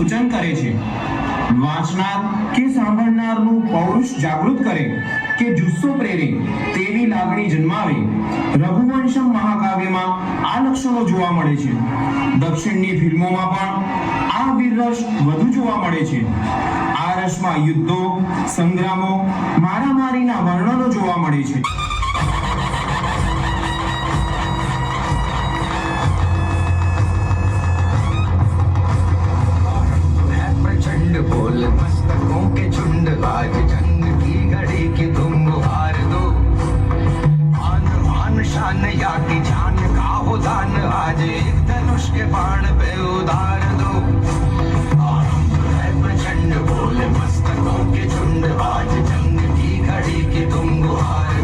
સૂચન કરે છે. વાંચનાર કે સાંભળનારનું પૌરુષ જાગૃત કરે કે જુસ્સો પ્રેરે તેવી લાગણી જન્માવે. રઘુવંશમ મહાકાવ્યમાં આ લક્ષણો જોવા મળે છે. દક્ષિણની ફિલ્મોમાં પણ આ વીરરસ વધુ જોવા મળે છે. આ રસમાં યુદ્ધો, સંગ્રામો, મારામારીના વર્ણનો જોવા મળે છે. आज एक धनुष के बाण पे उधार दो। है प्रचंड, बोले मस्तकों के झुंड। आज जंग की घड़ी की तुम हार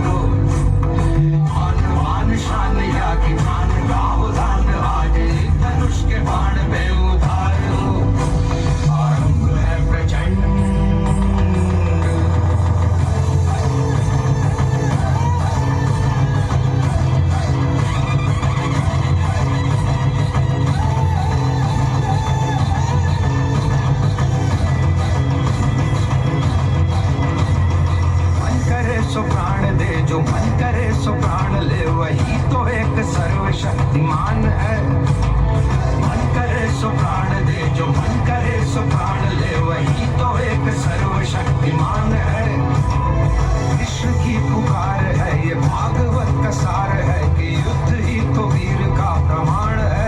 करे सो प्राण ले, वही तो एक सर्वशक्तिमान है। विश्व की पुकार है, ये भागवत का सार है कि युद्ध ही तो वीर का प्रमाण है।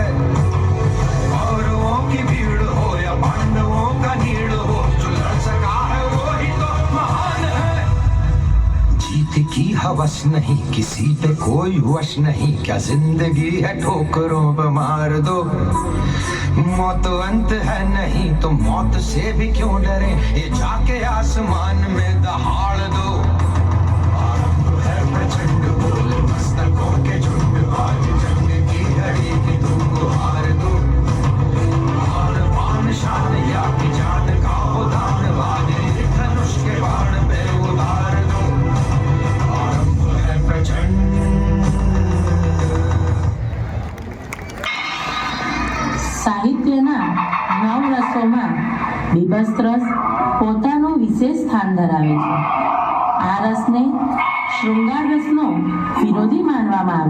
की भीड़ हो या पांडवों का नीड़ हो, जो लड़ सका है वो ही तो महान है। जीत की हवस नहीं, किसी पे कोई वश नहीं, क्या ज़िंदगी है ठोकरों पे मार दो? मौत अंत है नहीं तो मौत से भी क्यों डरे? ये जाके आसमान में दहाड़ दो।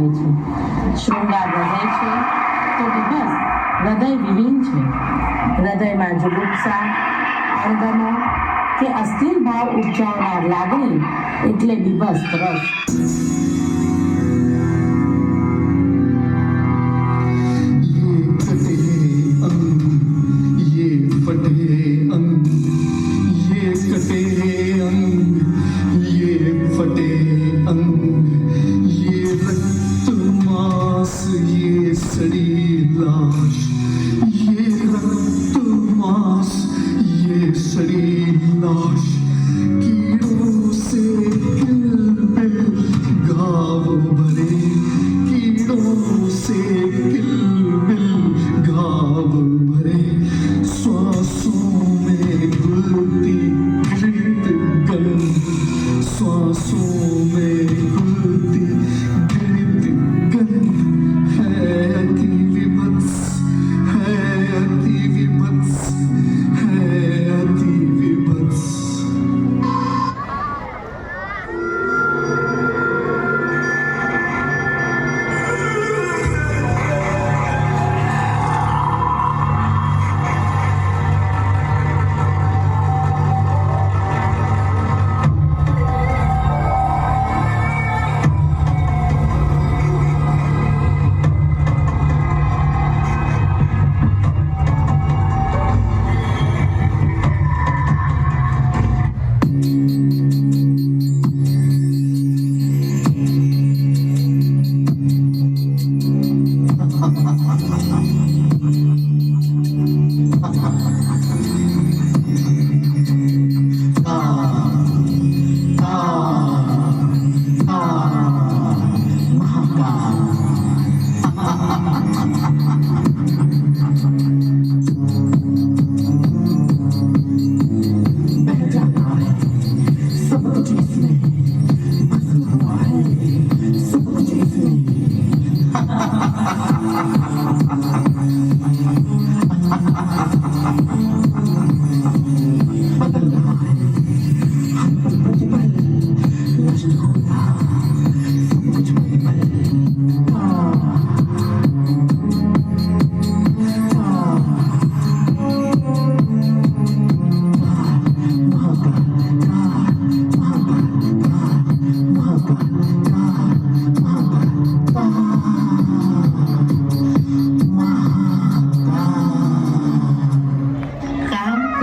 આવે છે. શૃંગાર હૃદય છે. તો બસ, હૃદય વિહીન છે. હૃદયમાં જુગુપ્સા અર્ગમો કે અસ્થિર ભાવ ઉપજાવનાર લાગણી, એટલે દિવસ રસ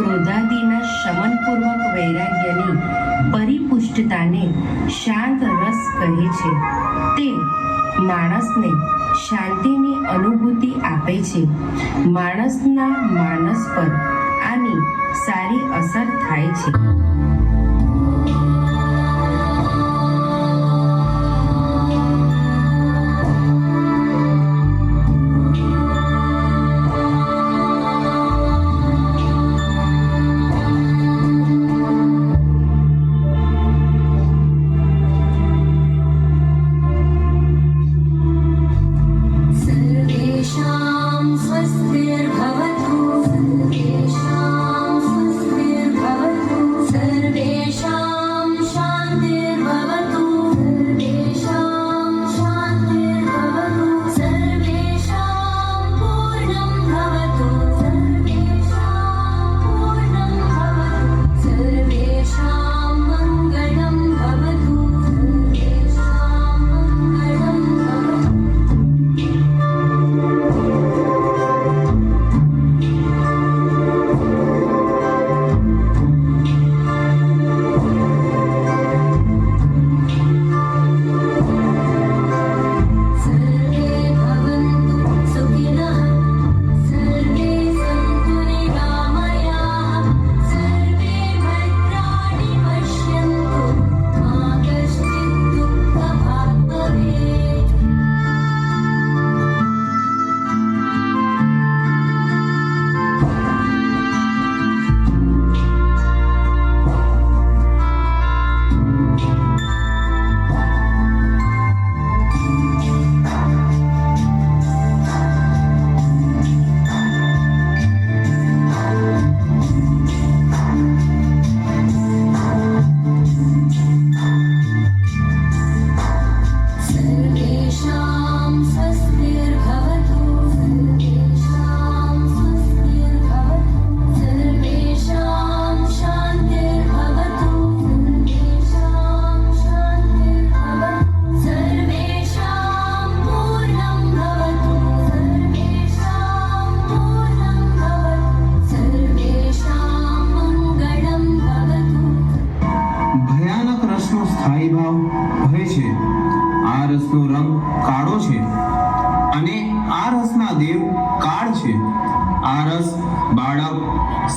ક્રોધાદિના શમનપૂર્વક વૈરાગ્યની પરિપુષ્ટતાને શાંત રસ કહે છે. તે માણસને શાંતિની અનુભૂતિ આપે છે. માણસના માણસ પર આની સારી અસર થાય છે.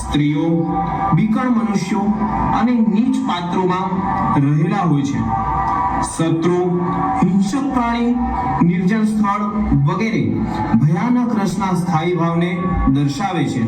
સ્ત્રીઓ બીકણ મનુષ્યો અને નીચ પાત્રોમાં રહેલા હોય છે. શત્રુ, હિંસક પ્રાણી, નિર્જન સ્થળ વગેરે ભયાનક રસના સ્થાયી ભાવને દર્શાવે છે.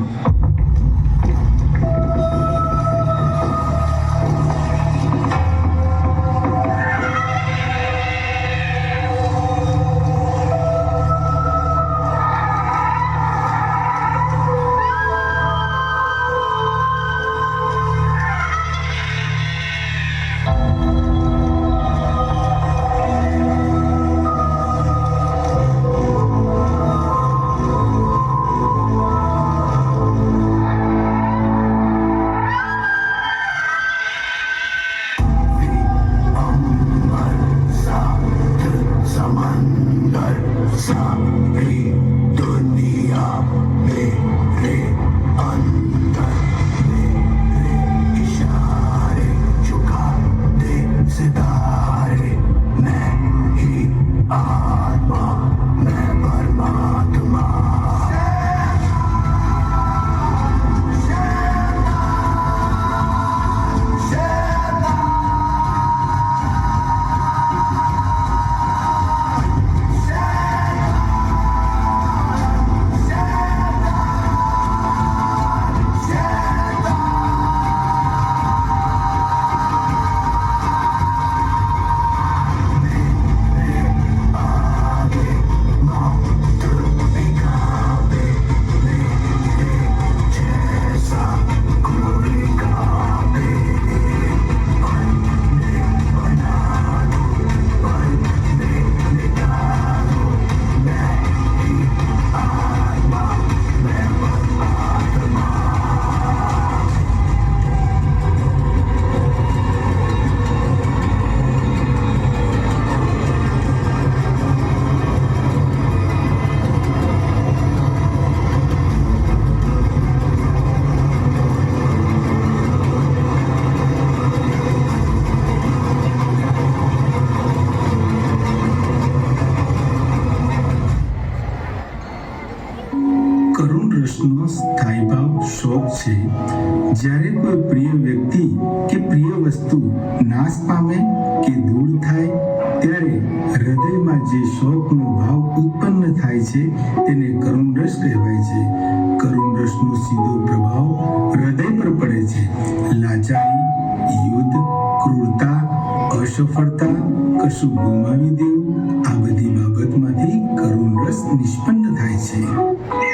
નિષ્પન્ન થાય છે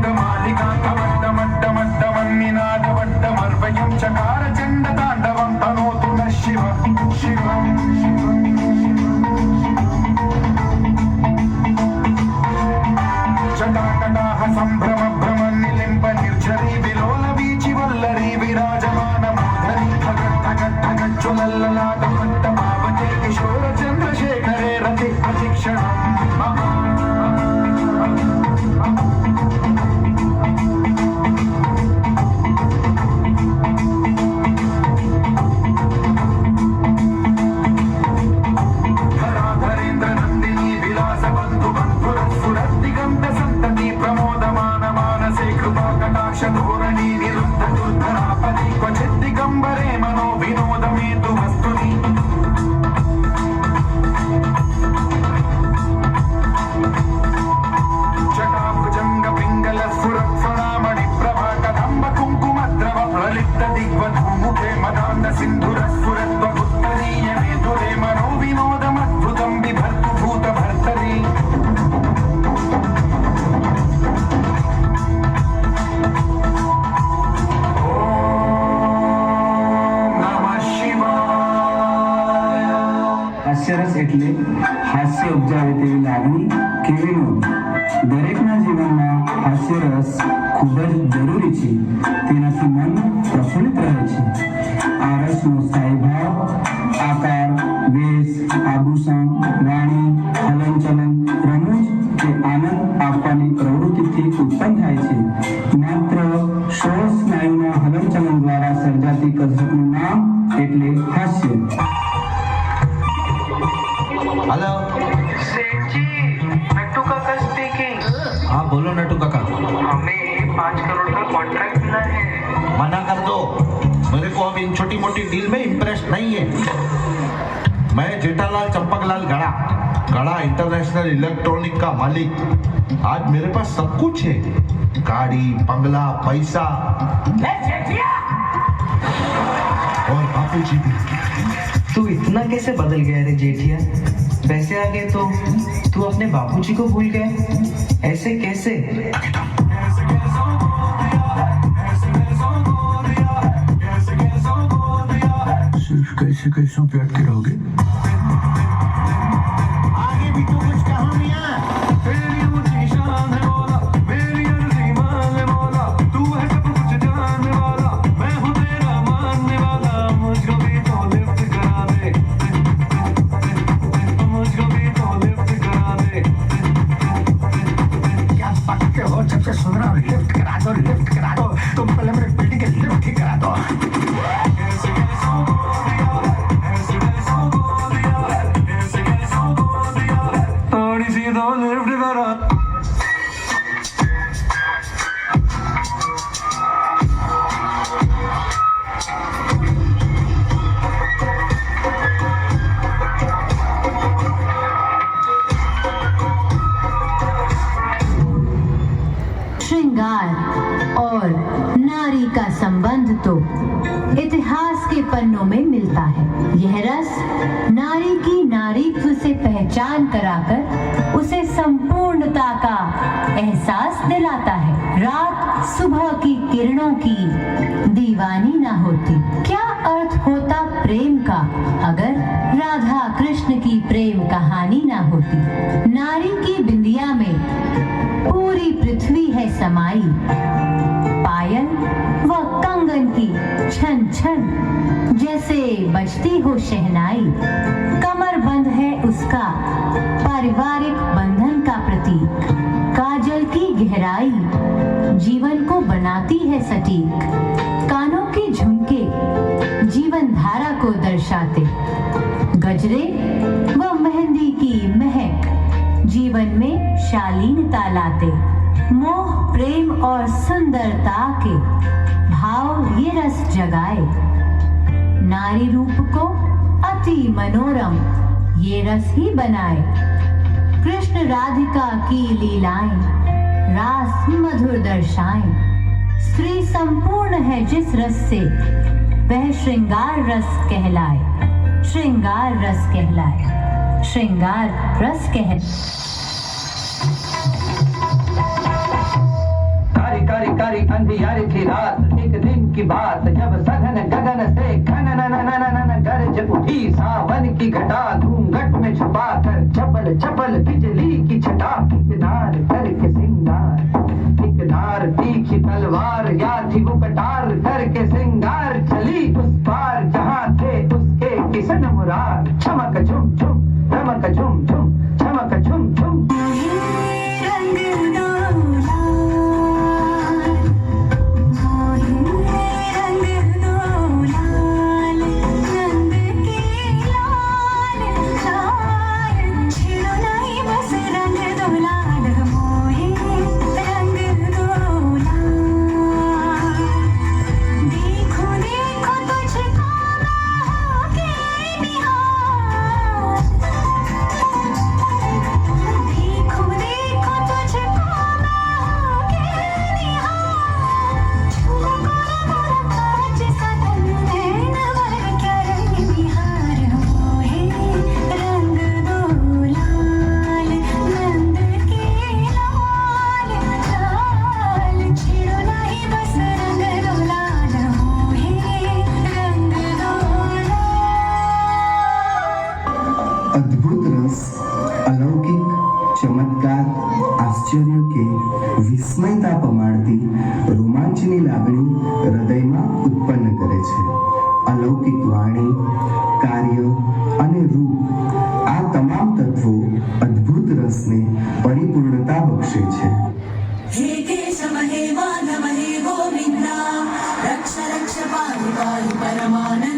the Malika. વાણી હલનચલન રમૂજ કે આનંદ આપવાની પ્રવૃત્તિથી ઉત્પન્ન થાય છે. માત્ર चंपकलाल गड़ा। गड़ा इंटरनेशनल इलेक्ट्रॉनिक का मालिक। आज मेरे पास सब कुछ है। गाड़ी बंगला पैसा। और बापू जी भी तू इतना कैसे बदल गया रे जेठिया? पैसे आ गए तो? तू अपने बाबूजी को भूल गए ऐसे कैसे? सिर्फ़ कैसे कैसों पे अटके रहोगे पहचान कराकर उसे संपूर्णता का एहसास दिलाता है। रात सुबह की किरणों की दीवानी ना होती। क्या अर्थ होता प्रेम का अगर राधा कृष्ण की प्रेम कहानी ना होती? नारी की बिंदिया में पूरी पृथ्वी है समाई। पायल व कंगन की छन छन जैसे बजती हो शहनाई। है उसका पारिवारिक बंधन का प्रतीक। काजल की गहराई जीवन को बनाती है सटीक। कानों के झुमके जीवन धारा को दर्शाते। गजरे व मेहंदी की महक जीवन में शालीनता लाते। मोह, प्रेम और सुंदरता के भाव ये रस जगाए। नारी रूप को अति मनोरम ये रस ही बनाए। कृष्ण राधिका की लीलाएँ, रास मधुर दर्शाए। स्त्री संपूर्ण है जिस रस से, वह श्रृंगार रस कहलाए। श्रृंगार रस कहलाए। श्रृंगार रस कह कारी कारी कारी, अंधियारी थी रात। की बात जब सघन गगन से घन गरज उठी, सावन की घटा घूंघट में छुपा कर चपल चपल बिजली की छटा किनार करके सिंगार एक धार तीखी तलवार या थी वो कटार करके सिंगार, चली उस पार जहाँ थे उसके किसन मुरार, चमक झुम झुम चमक झुम झुम આશ્ચર્ય કે વિસ્મયતા પમાડતી રોમાંચની લાગણી હૃદયમાં ઉત્પન્ન કરે છે. અલૌકિક વાણી, કાર્ય અને રૂપ આ તમામ તત્વો અદ્ભુત રસને પરિપૂર્ણતા બક્ષે છે. રક્ષ રક્ષ પાહી